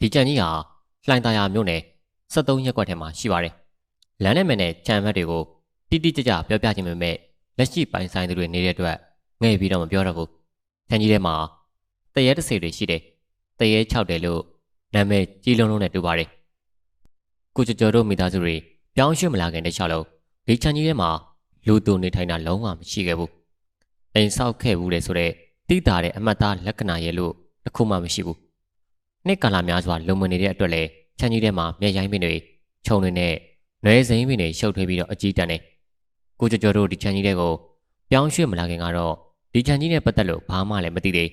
ဒီကြံကြီးဟာလှိုင်သာယာမြို့နယ်73ရပ်ကွက်ထဲမှာရှိပါတယ်လမ်းနဲ့မယ်နဲ့ကြံမက်တွေကိုတိတိကျကျပြောပြခြင်းပဲမဲ့လက်ရှိပိုင်ဆိုင်သူတွေနေတဲ့အတွက်ငဲ့ပြီးတော့မပြောတော့ဘူးကြံကြီးထဲမှာတရဲတစ်စေတွေရှိတယ်တရဲ6တယ်လို့နာမည်ကြီးလုံးလုံးနဲ့တူပါတယ်ကိုကျော်ကျော်တို့မိသားစုတွေပြောင်းရွှေ့မလာခင်တခြားလုံးဒီချန်ကြီးထဲမှာလူသူနေထိုင်တာလုံးဝမရှိခဲ့ဘူးအိမ်ဆောက်ခဲ့ဘူးလေဆိုတော့တိတာတဲ့အမှတ်သားလက္ခဏာရဲ့လို့တစ်ခုမှမရှိဘူး နှစ်ကာလများစွာလုံမနေတဲ့အတွက်လည်းချန်ကြီးထဲမှာမျက်ရိုင်းပင်တွေခြုံတွေနဲ့နွဲစိမ်းပင်တွေရှုပ်ထွေးပြီးတော့အကြီးတန်းနေကိုကျော်ကျော်တို့ဒီချန်ကြီးတဲ့ကိုပြောင်းရွှေ့မလာခင်ကတော့ဒီချန်ကြီးနဲ့ပတ်သက်လို့ဘာမှလည်းမသိသေး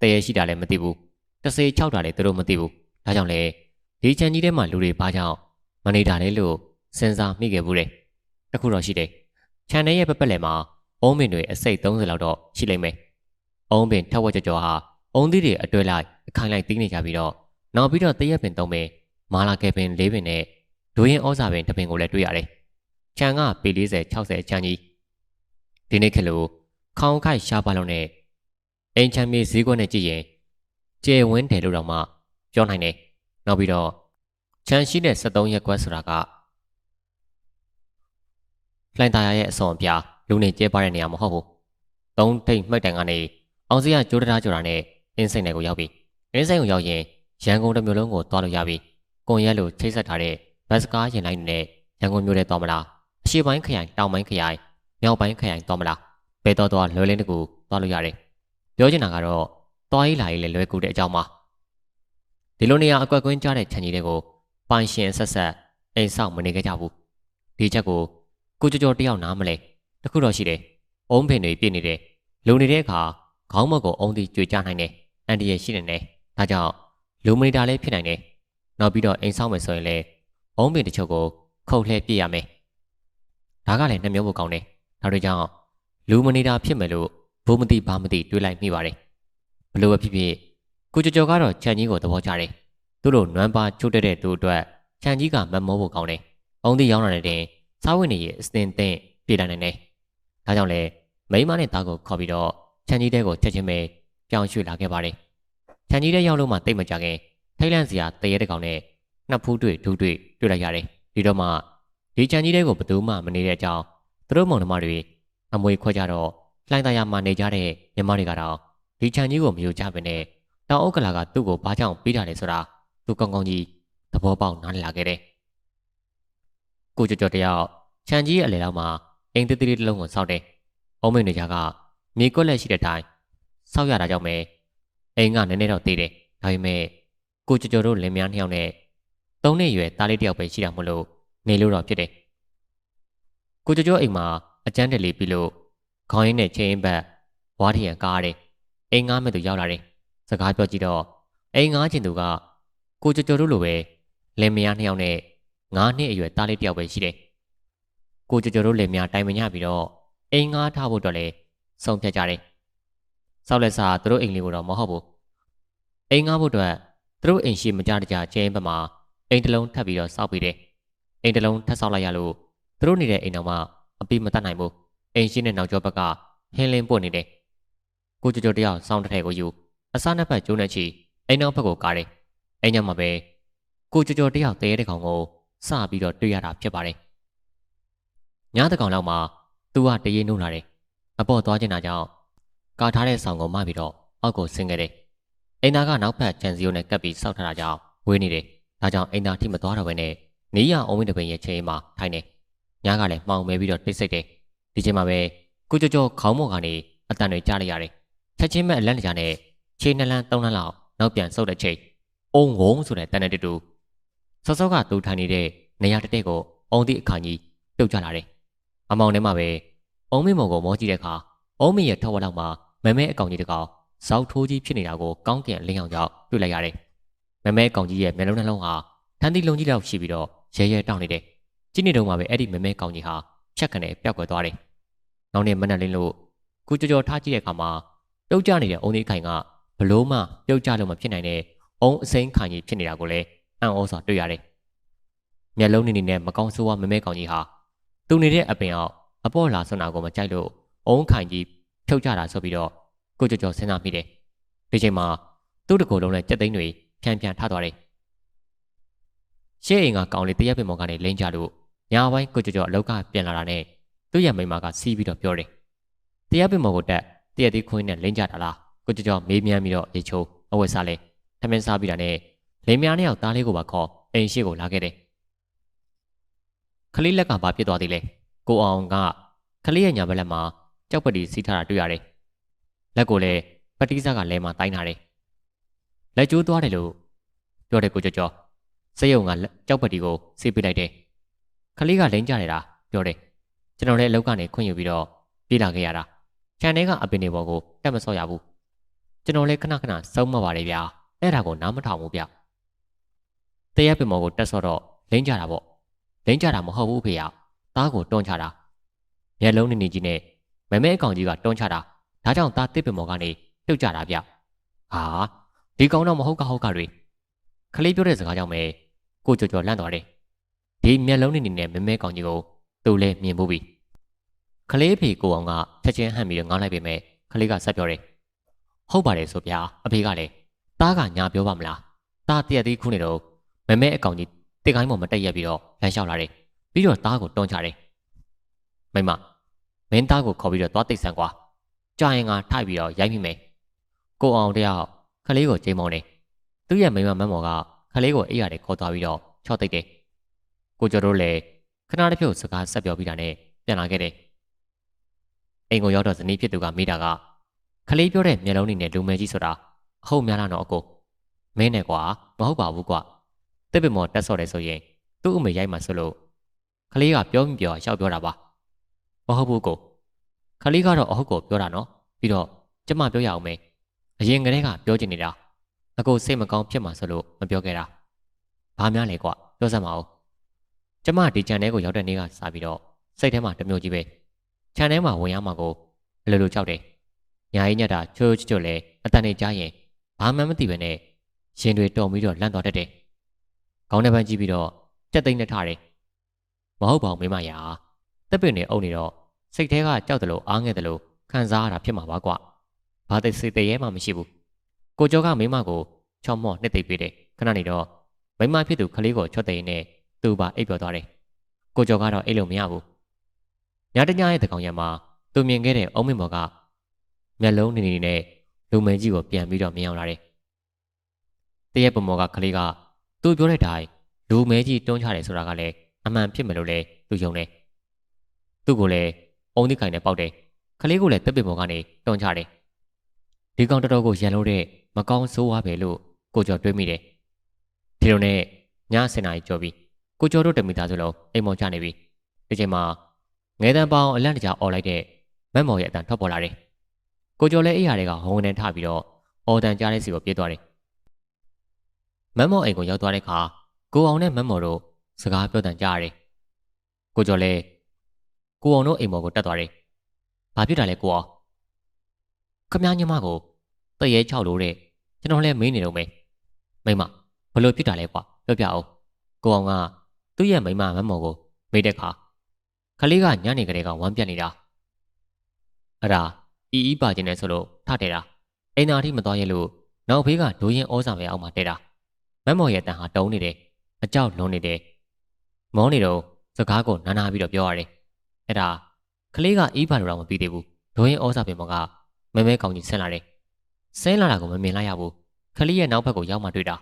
တရေရှိတာလည်းမသိဘူးတဆေ၆တာလည်းသူတို့မသိဘူးဒါကြောင့်လေဒီချန်ကြီးထဲမှာလူတွေဘာကြောင့်မနေတာလဲလို့စဉ်းစားမိခဲ့ဘူးလေတခုတော့ရှိတယ်ခြံထဲရဲ့ပပက်လက်မှာအုံးပင်တွေအစိတ်30လောက်တော့ရှိလိမ့်မယ်အုံးပင်ထက်ဝက်ကြော်ကြော်ဟာ အုံးသီးတွေအတွဲလိုက်အခိုင်လိုက်တီးနေကြပြီးတော့နောက်ပြီးတော့တရက်ပင်သုံးပင်မာလာကဲပင်၄ပင်နဲ့ဒိုးရင်ဩစာပင်တစ်ပင်ကိုလည်းတွေ့ရတယ်ခြံကပေ40 60အချမ်းကြီးဒီနေ့ခက်လို့ခေါင်းခိုက်ရှားပါလုံးနဲ့အိမ်ချမ်းမြေဈေးကွက်နဲ့ကြည့်ရင်ကျဲဝင်းတယ်လို့တော့မှပြောနိုင်တယ်နောက်ပြီးတော့ခြံရှိတဲ့73ရက်ကွက်ဆိုတာကလှိုင်သာယာရဲ့အစွန်အပြားလူနေကျဲပါတဲ့နေရာမဟုတ်ဘူး။သုံးထိတ်မှိတ်တိုင်ကနေအောင်စရကျိုးတရားကြော်တာနဲ့ အင်းစိန်နယ်ကိုရောက်ပြီ။အင်းစိန်ကိုရောက်ရင်ရန်ကုန်တစ်မြို့လုံးကိုသွားလို့ရပြီ။ကွန်ရက်လိုချိတ်ဆက်ထားတဲ့ဘတ်စကားရင်လိုင်းနဲ့ရန်ကုန်မြို့ထဲသွားမလား။အရှေ့ပိုင်းခရိုင်တောင်ပိုင်းခရိုင်မြောက်ပိုင်းခရိုင်သွားမလား။ဘယ်တော့တော့လွယ်လင်းတကူသွားလို့ရတယ်။ပြောချင်တာကတော့သွားရေးလာရေးလည်းလွယ်ကူတဲ့အကြောင်းပါ။ဒီလိုနေရာအကွက်ကွင်းကြားတဲ့ခြံကြီးတွေကိုပိုင်ရှင်ဆက်ဆက်အိမ်ဆောက်မနေခဲ့ကြဘူး။ဒီချက်ကိုကိုကြော်ကြော်တယောက်နားမလဲတခုတော့ရှိတယ်အုံးပင်တွေပြည့်နေတယ်လုံနေတဲ့အခါခေါင်းမကိုအုံးတီကြွေကြနိုင်တယ် အန်တီရဲ့ရှိနေတယ်ဒါကြောင့်လူမနီတာလည်းဖြစ်နိုင်တယ်နောက်ပြီးတော့အိမ်ဆောင်မယ်ဆိုရင်လည်းအုံးပင်တချို့ကိုခုတ်လှဲပြည့်ရမယ်ဒါကလည်းနှမျိုးဖို့ကောင်းတယ်ဒါတွေကြောင့်လူမနီတာဖြစ်မယ်လို့ဘိုးမသိဘာမသိတွေးလိုက်မိပါတယ်ဘလို့ပဲဖြစ်ဖြစ်ကိုကြော်ကြော်ကတော့ခြံကြီးကိုသဘောကျတယ်သူတို့နွမ်းပါချိုးတက်တဲ့သူအတွက်ခြံကြီးကမမောဖို့ကောင်းတယ်အုံးတီရောင်းလာတဲ့တင်စားဝင်နေရဲ့အစတင်တင်ပြေးလာနိုင်တယ်။ဒါကြောင့်လဲမိမနဲ့သားကိုခေါ်ပြီးတော့ခြံကြီးတဲကိုချက်ချင်းပဲ ပြောင်းရွှေ့လာခဲ့ပါတယ်။ခြံကြီးတဲရောက်လို့မှတိတ်မကြခင်ထိတ်လန့်စရာတရေတကောင်နဲ့နှစ်ဖူးတွေ့ဒူးတွေ့တွေ့လိုက်ရတယ်။ဒီတော့မှဒီခြံကြီးတဲကိုဘယ်သူမှမနေတဲ့အကြောင်းသူတို့မောင်နှမတွေအမွေခွဲကြတော့လှိုင်းသားရမှာနေကြတဲ့ညီမတွေကတော့ဒီခြံကြီးကိုမယူကြဘဲနဲ့တောင်အုပ်ကလာကသူ့ကိုဘာကြောင့်ပေးတာလဲဆိုတာသူကောင်းကောင်းကြီးသဘောပေါက်နားလည်လာခဲ့တယ်။ကိုကြော်ကြော်တယောက်ခြံကြီးရဲ့အလယ်လောက်မှာအိမ်သေးသေးလေးတစ်လုံးကိုစောက်တယ်။အုံးမင်းတွေကမြေကွက်လက်ရှိတဲ့တိုင် စောက်ရတာကြောင့်ပဲအိမ်ကနည်းနည်းတော့သေးတယ်။ဒါပေမဲ့ကိုကြော်ကြော်တို့လင်မယားနှစ်ယောက်နဲ့သုံးနှစ်ရွယ်သားလေးတစ်ယောက်ပဲရှိတာမို့လို့နေလို့တော့ဖြစ်တယ်။ကိုကြော်ကြော်အိမ်မှာအကျန်းတယ်လေးပြီးလို့ခေါင်းရင်းနဲ့ချင်းဘက်ဝါးထရံကားတယ်။အိမ်ငားမဲ့သူရောက်လာတယ်။စကားပြောကြည့်တော့အိမ်ငားချင်သူကကိုကြော်ကြော်တို့လိုပဲလင်မယားနှစ်ယောက်နဲ့ငါးနှစ်အရွယ်သားလေးတစ်ယောက်ပဲရှိတယ်။ကိုကျော်ကျော်တို့လည်းများတိုင်ပင်ကြပြီးတော့အိမ်ငားထားဖို့အတွက်လည်းဆုံးဖြတ်ကြတယ်။ စောက်လက်စာသူတို့အိမ်လေးကိုတော့မဟုတ်ဘူး။အိမ်ငားဖို့အတွက်သူတို့အိမ်ရှိမကြတကြကျင်းဘက်မှာအိမ်တစ်လုံးထပ်ပြီးတော့စောက်ပြီးတယ်။အိမ်တစ်လုံးထပ်ဆောက်လိုက်ရလို့သူတို့နေတဲ့အိမ်တော်မှာအပိမတတ်နိုင်ဘူး။အိမ်ရှိတဲ့နောက်ကျောဘက်ကဟင်းလင်းပွတ်နေတယ်။ကိုကျော်ကျော်တယောက်စောင်းတစ်ထည်ကိုယူအစားနှစ်ဖက်ကျိုးနေချီအိမ်နောက်ဘက်ကိုကားတယ်။အိမ်ညမှာပဲကိုကျော်ကျော်တယောက်တဲတဲ့ကောင်ကိုစပြီးတော့တွေ့ရတာဖြစ်ပါတယ်။ညတကောင်လောက်မှာသူကတရေနှုံလာတယ်အပေါ်သွားချင်တာကြောင့် ကာထားတဲ့ဆောင်ကိုမပြီးတော့အောက်ကိုဆင်းခဲ့တယ်အိမ်သားကနောက်ဖက်ချန်စီယိုနဲ့ကပ်ပြီးစောက်ထားတာကြောင့်ဝေးနေတယ်ဒါကြောင့်အိမ်သားထိမသွားတော့ဘဲနဲ့နေရအောင်ဝင်းတပင်ရဲ့ချိန်မှာထိုင်နေညကလည်းမှောင်မဲပြီးတော့တိတ်ဆိတ်တယ်ဒီချိန်မှာပဲကိုကြောကြောခေါင်းမော့ကနေအတန်တွေကြားလိုက်ရတယ်ချက်ချင်းမဲ့အလန့်တကြားနဲ့ခြေနှလန်းသုံးလန်းလောက်နောက်ပြန်ဆုပ်တဲ့ချိန်အုံဝုံဆိုတဲ့တန်တဲ့တူစောစောကသူထိုင်နေတဲ့နေရာတက်တဲ့ကိုအုံသည့်အခါကြီးပြုတ်ကျလာတယ်အမောင်ထဲမှာပဲအုံးမင်းမော်ကိုမောကြည့်တဲ့အခါ အုံးမင်းရဲ့ထောက်ဝက်လောက်မှာမမဲအကောင်ကြီးတကောင်ဇောက်ထိုးကြီးဖြစ်နေတာကိုကောင်းကင်လင်းအောင်ကြောက်တွေ့လိုက်ရတယ်။မမဲအကောင်ကြီးရဲ့မျက်လုံးနှလုံးဟာထန်းသီးလုံးကြီးလောက်ရှိပြီးတော့ရဲရဲတောင်းနေတယ်။ကြည့်နေတော့မှပဲအဲ့ဒီမမဲကောင်ကြီးဟာဖြတ်ခနဲ့ပျောက်ကွယ်သွားတယ်။နောက်နေ့မနက်လင်းလို့ကိုကြော်ကြော်ထားကြည့်တဲ့အခါမှာပြုတ်ကျနေတဲ့အုံသေးခိုင်ကဘလို့မှပြုတ်ကျလို့မဖြစ်နိုင်တဲ့အုံအစိမ်းခိုင်ကြီးဖြစ်နေတာကိုလည်းအံ့ဩစွာတွေ့ရတယ်။မျက်လုံးနေနေနဲ့မကောင်းဆိုးဝါမမဲကောင်ကြီးဟာသူနေတဲ့အပင်အောက်အပေါ်လာဆွမ်းတာကိုမကြိုက်လို့ အုံးခိုင်ကြီးဖြုတ်ကြတာဆိုပြီးတော့ကိုကြော်ကြော်စဉ်းစားမိတယ်။ဒီချိန်မှာသူ့တကိုယ်လုံးနဲ့ကြက်သိန်းတွေဖြန်ဖြန်ထသွားတယ်ရှေ့အိမ်ကကောင်လေးတရက်ပင်မော်ကနေလိမ့်ကြလို့ညာပိုင်းကိုကြော်ကြော်အလောက်ကပြန်လာတာနဲ့သူ့ရဲ့မိမကစီးပြီးတော့ပြောတယ်တရက်ပင်မော်ကိုတက်တရက်သေးခွင်းနဲ့လိမ့်ကြတာလားကိုကြော်ကြော်မေးမြန်းပြီးတော့ရေချိုးအဝတ်စားလဲထမင်းစားပြီးတာနဲ့လိမ်များနှစ်ယောက်သားလေးကိုပါခေါ်အိမ်ရှိကိုလာခဲ့တယ်ခလေးလက်ကဘာဖြစ်သွားသေးလဲကိုအောင်ကခလေးရဲ့ညာဘက်လက်မှာ ကြောက်ပတီစီးထားတာတွေ့ရတယ်လက်ကိုလည်းပတိစားကလဲမှာတိုင်းထားတယ်လက်ကျိုးသွားတယ်လို့ပြောတယ်ကိုကြော်ကြော်စက်ယုံကကြောက်ပတီကိုစီးပစ်လိုက်တယ်ခလေးကလိမ့်ကြတယ်လားပြောတယ်ကျွန်တော်လည်းအလုပ်ကနေခွင့်ယူပြီးတော့ပြေးလာခဲ့ရတာခြံထဲကအပင်တွေပေါ်ကိုတက်မဆော့ရဘူးကျွန်တော်လည်းခဏခဏစုံမပါတယ်ဗျာအဲ့ဒါကိုနားမထောင်ဘူးဗျတရက်ပင်မော်ကိုတက်ဆော့တော့လိမ့်ကြတာပေါ့လိမ့်ကြတာမဟုတ်ဘူးဖေရသားကိုတွန်းချတာမျက်လုံးနေနေကြီးနဲ့ မမဲအကောင်ကြီးကတွန်းချတာဒါကြောင့်သားတစ်ပင်မော်ကနေပြုတ်ကြတာဗျဟာဒီကောင်တော့မဟုတ်ကဟုတ်ကတွေခလေးပြောတဲ့စကားကြောင့်ပဲကိုကြော်ကြော်လန့်သွားတယ်ဒီမျက်လုံးနေနေနဲ့မမဲကောင်ကြီးကိုသူ့လဲမြင်ဖို့ပြီခလေးဖေကိုအောင်ကချက်ချင်းဟန့်ပြီးတော့ငားလိုက်ပေမဲ့ခလေးကဆက်ပြောတယ်ဟုတ်ပါတယ်ဆိုဗျာအဖေကလည်းသားကညာပြောပါမလားသားတရက်သေးခုနေတော့မမဲအကောင်ကြီးတစ်ကိုင်းပေါ်မတက်ရက်ပြီးတော့လမ်းလျှောက်လာတယ်ပြီးတော့သားကိုတွန်းချတယ်မိမ မင်းသားကိုခေါ်ပြီးတော့သွားတိတ်ဆန်ကွာကြာရင်ကထိုက်ပြီးတော့ရိုက်မိမယ်ကိုအောင်တယောက်ခလေးကိုချိန်မောင်းတယ်သူ့ရဲ့မိမမမော်ကခလေးကိုအိယာတွေခေါ်သွားပြီးတော့ချော့တိတ်တယ်ကိုကျော်တို့လည်းခဏတစ်ဖြုတ်စကားဆက်ပြောပြီးတာနဲ့ပြန်လာခဲ့တယ်အိမ်ကိုရောက်တော့ဇနီးဖြစ်သူကမိတာကခလေးပြောတဲ့မျက်လုံးနဲ့လူမဲကြီးဆိုတာအဟုတ်များလားတော့အကိုမင်းနဲ့ကွာမဟုတ်ပါဘူးကွာတစ်ပင်မော်တက်ဆော့တယ်ဆိုရင်သူ့အမေရိုက်မှဆိုလို့ခလေးကပြောမိပြောရှောက်ပြောတာပါ မဟုတ်ဘူးကိုခလေးကတော့အဟုတ်ကိုပြောတာနော်ပြီးတော့ကျမပြောရအောင်မယ်အရင်ကတည်းကပြောချင်နေတာအကိုစိတ်မကောင်းဖြစ်မှာဆိုလို့မပြောခဲ့တာဘာများလဲကွာပြောစမ်းပါဦးကျမဒီချန်ထဲကိုရောက်တဲ့နေ့ကစပြီးတော့စိတ်ထဲမှာတမျိုးကြီးပဲချန်ထဲမှာဝင်ရမှာကိုအလိုလိုကြောက်တယ်ညာကြီးညက်တာချိုးချိုးချိုးလဲအတန်နေကြားရင်ဘာမှမသိပဲနဲ့ရင်တွေတုံပြီးတော့လန့်သွားတတ်တယ်ခေါင်းထဲပန်းကြည့်ပြီးတော့တက်သိမ့်နဲ့ထားတယ်မဟုတ်ပါဘူးမိမရာတက်ပင်နေအုပ်နေတော့ စိတ်ထဲကကြောက်တယ်လို့အားငယ်တယ်လို့ခံစားရတာဖြစ်မှာပါကွာဘာသိစိတ်တရေမှမရှိဘူးကိုကျော်ကမိမကိုချောင်းမော့နှစ်သိပ်ပေးတယ်ခဏနေတော့မိမဖြစ်သူခလေးကိုချွတ်သိမ်းနဲ့သူ့ပါအိပ်ပျော်သွားတယ်ကိုကျော်ကတော့အိပ်လို့မရဘူးညတညရဲ့တကောင်ရံမှာသူမြင်ခဲ့တဲ့အုံးမင်းဘော်ကမျက်လုံးနေနေနဲ့လူမဲကြီးကိုပြန်ပြီးတော့မြင်အောင်လာတယ်တရက်ပမော်ကခလေးကသူပြောတဲ့အတိုင်းလူမဲကြီးတွန်းချတယ်ဆိုတာကလည်းအမှန်ဖြစ်မယ်လို့လည်းသူယုံတယ်သူ့ကိုလည်း အုံးဒီကိုင်နဲ့ပေါက်တယ်ခလေးကိုလည်းတက်ပင်ပေါ်ကနေတွန်းချတယ်ဒီကောင်တော်တော်ကိုရန်လို့တဲ့မကောင်းဆိုးဝါးပဲလို့ကိုကျော်တွေးမိတယ်ဒီလိုနဲ့ညစင်နာကြီးကြော်ပြီးကိုကျော်တို့တမိသားစုလုံးအိမ်မော်ချနေပြီဒီချိန်မှာငဲတန်းပေါင်းအလန့်တကြားអော်လိုက်တဲ့မက်မော်ရဲ့အတန်ထွက်ပေါ်လာတယ်ကိုကျော်လည်းအိယာတွေကဟုံနေထပြီးတော့အော်တန်ကြားတဲ့စီကိုပြေးသွားတယ်မက်မော်အိမ်ကိုရောက်သွားတဲ့အခါကိုအောင်နဲ့မက်မော်တို့စကားပြောတန်ကြားရတယ်ကိုကျော်လည်း ကိုအောင်တို့အိမ်မော်ကိုတက်သွားတယ်ဘာဖြစ်တာလဲကိုအောင်ခမ ्या ညီမကိုတရေချောက်လို့တဲ့ကျွန်တော်လည်းမေးနေတော့မယ်မိမဘလို့ဖြစ်တာလဲကွာပြောပြအောင်ကိုအောင်ကသူ့ရဲ့မိမမမော်ကိုမေးတဲ့အခါခလေးကညနေကလေးကဝမ်းပြက်နေတာအဲ့ဒါအီအီပါခြင်းနဲ့ဆိုလို့ထထဲတာအိမ်သာထိမသွားရလို့နောက်ဖေးကဒိုးရင်ဩစာပဲအောက်မှာတဲတာမမော်ရဲ့တန်ဟာတုံးနေတယ်အကြောက်လွန်နေတယ်မောနေတော့စကားကိုနားနာပြီးတော့ပြောရတယ် အဲ့ဒါကလေးကအီးပါလို့တော့မပြီးသေးဘူးဒိုးရင်ဩစာပင်မော်ကမဲမဲကောင်းကြီးဆင်းလာတယ်ဆင်းလာတာကိုမမြင်လိုက်ရဘူးခလေးရဲ့နောက်ဘက်ကိုရောက်မှတွေ့တာ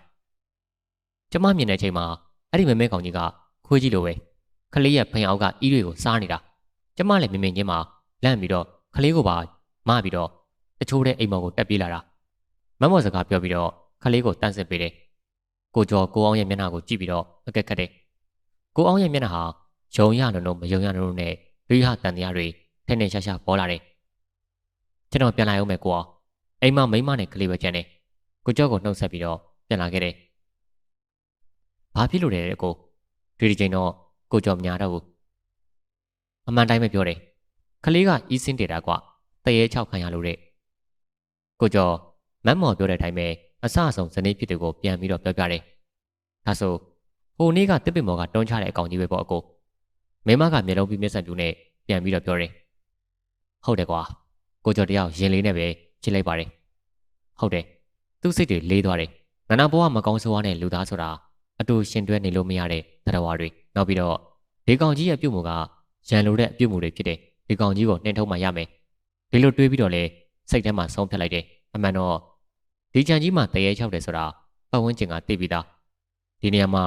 ကျမမြင်တဲ့ချိန်မှာအဲ့ဒီမဲမဲကောင်ကြီးကခွေးကြီးလိုပဲခလေးရဲ့ဖိန်အောက်ကဤတွေကိုစားနေတာကျမလည်းမြင်မြင်ချင်းမှာလန့်ပြီးတော့ခလေးကိုပါမပြီးတော့တချိုးတဲ့အိမ်မော်ကိုတက်ပြေးလာတာမမော်စကားပြောပြီးတော့ခလေးကိုတန်းစစ်ပေးတယ်ကိုကျော်ကိုအောင်ရဲ့မျက်နှာကိုကြည့်ပြီးတော့အကက်ခတ်တယ်ကိုအောင်ရဲ့မျက်နှာဟာယုံရနုံမယုံရနုံနဲ့ လူရတန်တရားတွေထဲနေရှာရှာပေါ်လာတယ်ကျွန်တော်ပြန်လာရုံပဲကိုအောင်အိမ်မမိမနဲ့ကလေးပဲကျန်တယ်ကိုကျော်ကိုနှုတ်ဆက်ပြီးတော့ပြန်လာခဲ့တယ်ဘာဖြစ်လို့လဲကိုဒီဒီချိန်တော့ကိုကျော်များတော့ဘူးအမှန်တိုင်းပဲပြောတယ်ခလေးကအီးစင်းတေတာကွတရေချောက်ခံရလို့တဲ့ကိုကျော်မတ်မော်ပြောတဲ့အတိုင်းပဲအဆအဆုံးဇနီးဖြစ်သူကိုပြန်ပြီးတော့ပြောပြတယ်ဒါဆိုဟိုနေ့ကတစ်ပင်မော်ကတွန်းချတဲ့အကောင်ကြီးပဲပေါ့အကို မိမကမျက်လုံးပြီးမျက်စံပြူနဲ့ပြန်ပြီးတော့ပြောတယ်ဟုတ်တယ်ကွာကိုကျော်တယောက်ရင်လေးနဲ့ပဲချစ်လိုက်ပါတယ်ဟုတ်တယ်သူ့စိတ်တွေလေးသွားတယ်နန္နာဘဝမကောင်းဆိုးဝါးတဲ့လူသားဆိုတာအအတူရှင်တွဲနေလို့မရတဲ့တရားတွေနောက်ပြီးတော့ဒီကောင်ကြီးရဲ့ပြုမှုကရန်လိုတဲ့အပြုမှုတွေဖြစ်တယ်ဒီကောင်ကြီးကိုနှင်ထုတ်မှရမယ်ဒီလိုတွေးပြီးတော့လေစိတ်ထဲမှာဆုံးဖြတ်လိုက်တယ်အမှန်တော့ဒီချန်ကြီးမှာတရေချောက်တယ်ဆိုတာပတ်ဝန်းကျင်ကသိပြီးသားဒီနေရာမှာ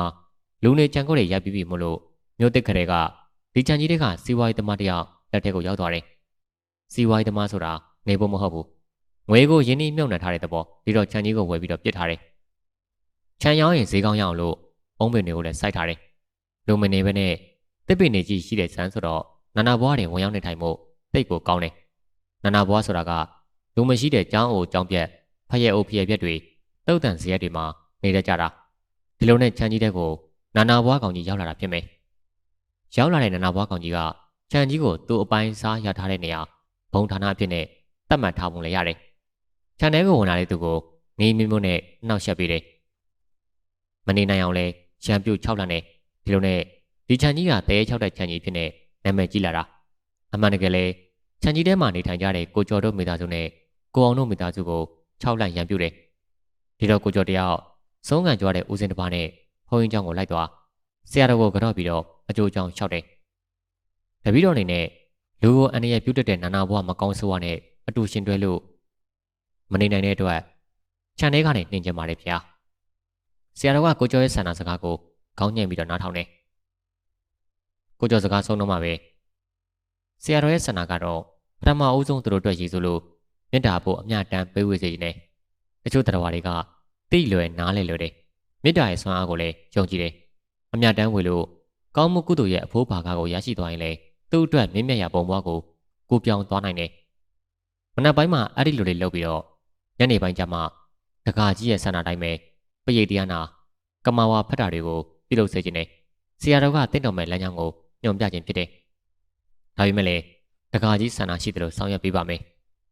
လူနေချန်ကိုတွေရိုက်ပြီးပြီမို့လို့မြို့တစ်ခရဲက ဒီချန်ကြီးတွေကစီဝိုင်းသမားတယောက်လက်ထက်ကိုရောက်သွားတယ်စီဝိုင်းသမားဆိုတာနေဖို့မဟုတ်ဘူးငွေကိုရင်းနှီးမြှုပ်နှံထားတဲ့သဘောပြီးတော့ချန်ကြီးကိုဝယ်ပြီးတော့ပြစ်ထားတယ်ချန်ရောင်းရင်ဈေးကောင်းရအောင်လို့အုံးပင်တွေကိုလည်းစိုက်ထားတယ်လူမနေဘဲနဲ့တစ်ပင်နေကြီးရှိတဲ့ဇန်းဆိုတော့နာနာဘွားတွေဝင်ရောက်နေထိုင်မှုတိတ်ကိုကောင်းတယ်နာနာဘွားဆိုတာကလူမရှိတဲ့ကျောင်းအိုကျောင်းပြက်ဖရဲအိုဖရဲပြက်တွေတုတ်တန်စရက်တွေမှာနေတတ်ကြတာဒီလိုနဲ့ချန်ကြီးတဲ့ကိုနာနာဘွားကောင်ကြီးရောက်လာတာဖြစ်မယ် ရောက်လာတဲ့နန္ဒဘွားကောင်ကြီးကခြံကြီးကိုသူ့အပိုင်းစားရထားတဲ့နေရာဘုံဌာနအဖြစ်နဲ့သတ်မှတ်ထားပုံလည်းရတယ်။ခြံထဲကိုဝင်လာတဲ့သူကိုငေးမျိုးမျိုးနဲ့နှောက်ယှက်ပေးတယ်။မနေနိုင်အောင်လဲရံပြုတ်6လနဲ့ဒီလိုနဲ့ဒီခြံကြီးကတဲ6တဲ့ခြံကြီးဖြစ်နေနာမည်ကြီးလာတာ။အမှန်တကယ်လဲခြံကြီးထဲမှာနေထိုင်ကြတဲ့ကိုကျော်တို့မိသားစုနဲ့ကိုအောင်တို့မိသားစုကို6လရံပြုတ်တယ်။ဒီတော့ကိုကျော်တယောက်ဆုံးခံကြွားတဲ့ဦးစင်တစ်ပါးနဲ့ဘုန်းကြီးကျောင်းကိုလိုက်သွား။ ဆရာတော်ကိုကတော့ပြီးတော့အကျိုးကြောင့်လျှောက်တယ်တပည့်တော်အနေနဲ့လူကိုအနေရပြုတ်တက်တဲ့နာနာဘွားမကောင်းဆိုးဝါနဲ့အတူရှင်တွဲလို့မနေနိုင်တဲ့အတွက်ခြံထဲကနေနှင်ကြပါတယ်ဗျာဆရာတော်ကကိုကျော်ရဲ့ဆန္ဒစကားကိုခေါင်းညှိပြီးတော့နားထောင်တယ်ကိုကျော်စကားဆုံးတော့မှပဲဆရာတော်ရဲ့ဆန္ဒကတော့ပထမအဦးဆုံးသူတို့အတွက်ရည်ဆိုလို့မေတ္တာဖို့အမျှတမ်းပေးဝေစေခြင်းနဲ့တချို့တရားတွေကတိလွယ်နားလည်လွယ်တယ်မေတ္တာရဲ့ဆွမ်းအားကိုလည်းယုံကြည်တယ် အမျှတမ်းဝေလို့ကောင်းမှုကုသိုလ်ရဲ့အဖိုးဘာကားကိုရရှိသွားရင်လေသူ့အတွက်မြင့်မြတ်ရာပုံပွားကိုကိုပြောင်းသွားနိုင်တယ်မနက်ပိုင်းမှာအဲ့ဒီလိုလေးလုပ်ပြီးတော့ညနေပိုင်းကျမှတကာကြီးရဲ့ဆန္ဒတိုင်းပဲပရိတ်တရားနာကမာဝါဖတ်တာတွေကိုပြုလုပ်စေခြင်းနဲ့ဆရာတော်ကတင့်တော်မဲ့လမ်းကြောင်းကိုညွှန်ပြခြင်းဖြစ်တယ်။ဒါပေမဲ့လည်းတကာကြီးဆန္ဒရှိတယ်လို့ဆောင်ရွက်ပေးပါမယ်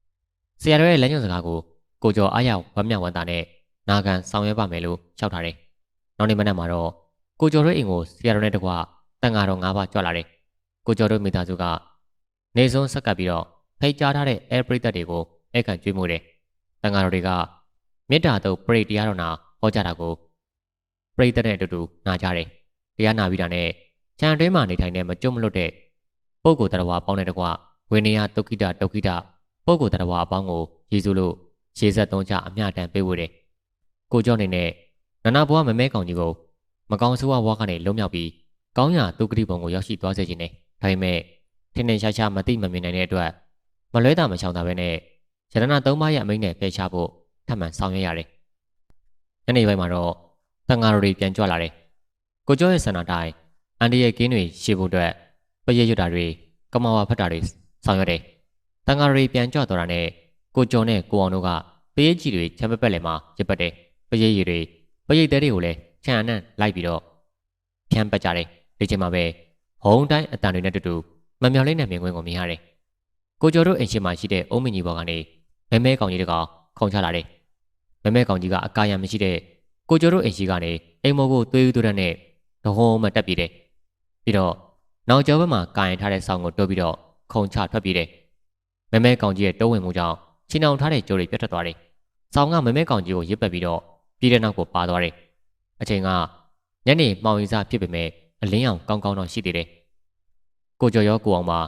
။ဆရာတော်ရဲ့လမ်းညွှန်စကားကိုကိုကျော်အားရဝမ်းမြောက်ဝမ်းသာနဲ့နာခံဆောင်ရွက်ပါမယ်လို့လျှောက်ထားတယ်။နောက်နေ့မနက်မှာတော့ ကိုကျော်တို့အိမ်ကိုဆရာတော်နဲ့တကွတန်ဃာတော်၅ပါးကြွလာတယ်။ကိုကျော်တို့မိသားစုကနေဆုံးဆက်ကပ်ပြီးတော့ဖိတ်ကြားထားတဲ့အဲပရိသတ်တွေကိုအဲ့ခံကျွေးမှုတယ်။တန်ဃာတော်တွေကမေတ္တာတို့ပရိတရားတော်နာဟောကြားတာကိုပရိသတ်နဲ့အတူတူနာကြတယ်။တရားနာပြီးတာနဲ့ခြံတွင်းမှာနေထိုင်တဲ့မကြုံမလွတ်တဲ့ပုဂ္ဂိုလ်တရားပေါင်းတဲ့တကွဝိနည်းဒုက္ခိတဒုက္ခိတပုဂ္ဂိုလ်တရားအပေါင်းကိုရည်စူးလို့ရှေးဆက်သုံးချအမျှတန်ပေးဝေတယ်။ကိုကျော်နေနဲ့နနာဘွားမမဲကောင်ကြီးကို မကောင်းဆိုးဝါးကနေလုံးမြောက်ပြီးကောင်းရာဒုက္ခတိပုံကိုရောက်ရှိသွားစေခြင်းနဲ့ဒါပေမဲ့ထင်ထင်ရှားရှားမသိမမြင်နိုင်တဲ့အတွက်မလွဲတာမချောင်တာပဲနဲ့ရတနာသုံးပါးရဲ့အမိန့်နဲ့ဖယ်ရှားဖို့ထပ်မံဆောင်ရွက်ရတယ်။ညနေပိုင်းမှာတော့တန်ဃာတော်တွေပြန်ကြွလာတယ်။ကိုကျော်ရဲ့ဆန္ဒတိုင်းအန်ဒီရဲ့ကင်းတွေရှေ့ဖို့အတွက်ပရိရွတ်တာတွေကမဝါဖတ်တာတွေဆောင်ရွက်တယ်။တန်ဃာတော်တွေပြန်ကြွသွားတာနဲ့ကိုကျော်နဲ့ကိုအောင်တို့ကပရိကြီးတွေချမ်းပပက်လည်းမှာရစ်ပတ်တယ်။ပရိရည်တွေပရိတဲတွေကိုလည်း ချန်အနံ့လိုက်ပြီးတော့ဖြန်းပတ်ကြတယ်။ဒီချိန်မှာပဲဟုံတိုင်းအတန်တွေနဲ့တူတူမမြော်လေးနဲ့မြင်ကွင်းကိုမြင်ရတယ်။ကိုကျော်တို့အိမ်ရှိမှာရှိတဲ့အုံးမင်းကြီးဘော်ကနေမဲမဲကောင်ကြီးတကောင်ခုံချလာတယ်။မဲမဲကောင်ကြီးကအကာရမရှိတဲ့ကိုကျော်တို့အိမ်ရှိကနေအိမ်မောကိုသွေးဦးသွရနဲ့ဒဟုံးမတက်ပြီးတယ်။ပြီးတော့နောက်ကျောဘက်မှာကာရင်ထားတဲ့ဆောင်းကိုတိုးပြီးတော့ခုံချထွက်ပြေးတယ်။မဲမဲကောင်ကြီးရဲ့တိုးဝင်မှုကြောင့်ချီနှောင်ထားတဲ့ကြိုးတွေပြတ်ထွက်သွားတယ်။ဆောင်းကမဲမဲကောင်ကြီးကိုရစ်ပတ်ပြီးတော့ပြေးတဲ့နောက်ကိုပါသွားတယ်။ အချိန်ကညနေမှောင်ရီစားဖြစ်ပေမဲ့အလင်းအောင်ကောင်းကောင်းတော့ရှိသေးတယ်။ကိုကျော်ရောကိုအောင်မှာ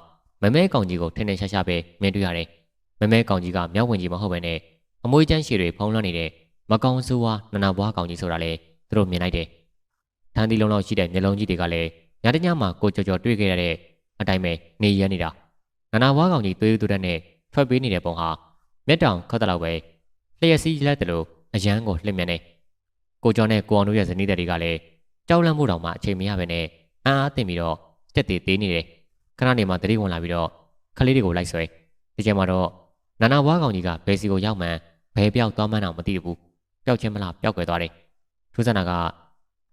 မမဲကောင်ကြီးကိုထင်းထင်းရှားရှားပဲမြင်တွေ့ရတယ်။မမဲကောင်ကြီးကမြောက်ဝင်ကြီးမဟုတ်ဘဲနဲ့အမွှေးချမ်းရှည်တွေဖုံးလွှမ်းနေတဲ့မကောင်ဆိုးဝါနနာဘွားကောင်ကြီးဆိုတာလေသူတို့မြင်လိုက်တယ်။ထန်းသီးလုံးလောက်ရှိတဲ့မျက်လုံးကြီးတွေကလည်းညတညမှာကိုကြော်ကြော်တွေ့ခဲ့ရတဲ့အတိုင်းပဲနေရနေတာ။နနာဘွားကောင်ကြီးသွေးသွတဲ့နဲ့ထွက်ပေးနေတဲ့ပုံဟာမျက်တောင်ခောက်တလောက်ပဲလျှက်စီးလက်တယ်လို့အရန်ကိုလှည့်မြနေ။ ကိုကျော်နဲ့ကိုအောင်တို့ရဲ့ဇနီးတွေကလည်းကြောက်လန့်မှုတောင်မှအချိန်မရဘဲနဲ့အံ့အားသင့်ပြီးတော့တက်သေးသေးနေတယ်။ခဏနေမှတတိဝင်လာပြီးတော့ခလေးတွေကိုလိုက်ဆွဲ။ဒီချိန်မှာတော့နာနာဘွားကောင်ကြီးကဘယ်စီကိုရောက်မှန်းဘယ်ပြောက်သွားမှန်းတော့မသိဘူးပျောက်ချင်းမလားပျောက်ကွယ်သွားတယ်ထူးဆန်းတာက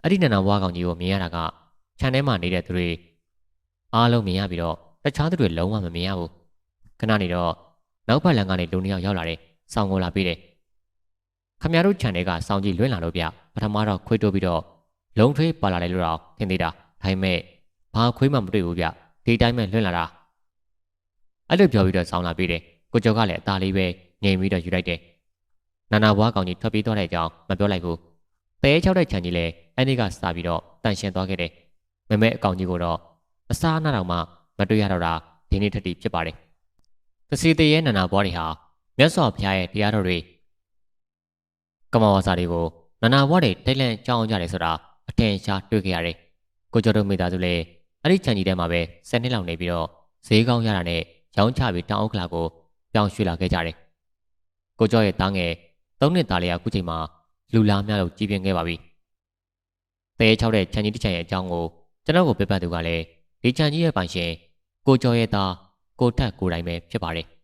အဲ့ဒီနန္ဒဝါကောင်ကြီးကိုမြင်ရတာကခြံထဲမှာနေတဲ့သူတွေအားလုံးမြင်ရပြီးတော့တခြားသူတွေလုံးဝမမြင်ရဘူးခဏနေတော့နောက်ဘက်လန်ကနေလူနှစ်ယောက်ရောက်လာတယ်စောင်းကိုလာပြီးတယ် ခမရတို့ခြံထဲကစောင်းကြီးလွင့်လာလို့ပြပထမတော့ခွေးတိုးပြီးတော့လုံထွေးပါလာတယ်လို့တော့ထင်သေးတာဒါပေမဲ့ဘာခွေးမှမတွေ့ဘူးဗျဒီတိုင်းပဲလွင့်လာတာအဲ့လိုပြောပြီးတော့စောင်းလာပြီးတယ်ကိုကျော်ကလည်းအသားလေးပဲငြိမ်ပြီးတော့ယူလိုက်တယ်နာနာဘွားကောင်ကြီးထွက်ပြေးသွားတဲ့အကြောင်းမပြောလိုက်ဘူး။ပဲချောက်တဲ့ခြံကြီးလည်းအဲ့ဒီကစပြီးတော့တန်ရှင်းသွားခဲ့တယ်မမဲအကောင်ကြီးကိုတော့အစားအနာတော့မှမတွေ့ရတော့တာဒီနေ့ထက်တည်းဖြစ်ပါတယ်သစီတရဲ့နန္နာဘွားတွေဟာမြတ်စွာဘုရားရဲ့တရားတော်တွေ ကမ္မဝါစာတွေကိုနန္နာဘွားတွေတိတ်လန့်ကြောင်းကြတယ်ဆိုတာအထင်ရှားတွေ့ခဲ့ရတယ်ကိုကျော်တို့မိသားစုလည်းအဲ့ဒီခြံကြီးထဲမှာပဲ၁၀နှစ်လောက်နေပြီးတော့ဈေးကောင်းရတာနဲ့ရောင်းချပြီးတောင်အုပ်ကလာကိုပြောင်းရွှေ့လာခဲ့ကြတယ်ကိုကျော်ရဲ့တားငယ်၃နှစ်သားလေးကအခုချိန်မှာလူလားများလို့ကြီးပြင်းခဲ့ပါပြီ။တဲချောက်တဲ့ခြံကြီးတစ်ခြံရဲ့အကြောင်းကိုကျွန်တော်ကိုပြပတ်သူကလည်းဒီခြံကြီးရဲ့ပိုင်ရှင်ကိုကျော်ရဲ့သားကိုထက်ကိုတိုင်းပဲဖြစ်ပါတယ်။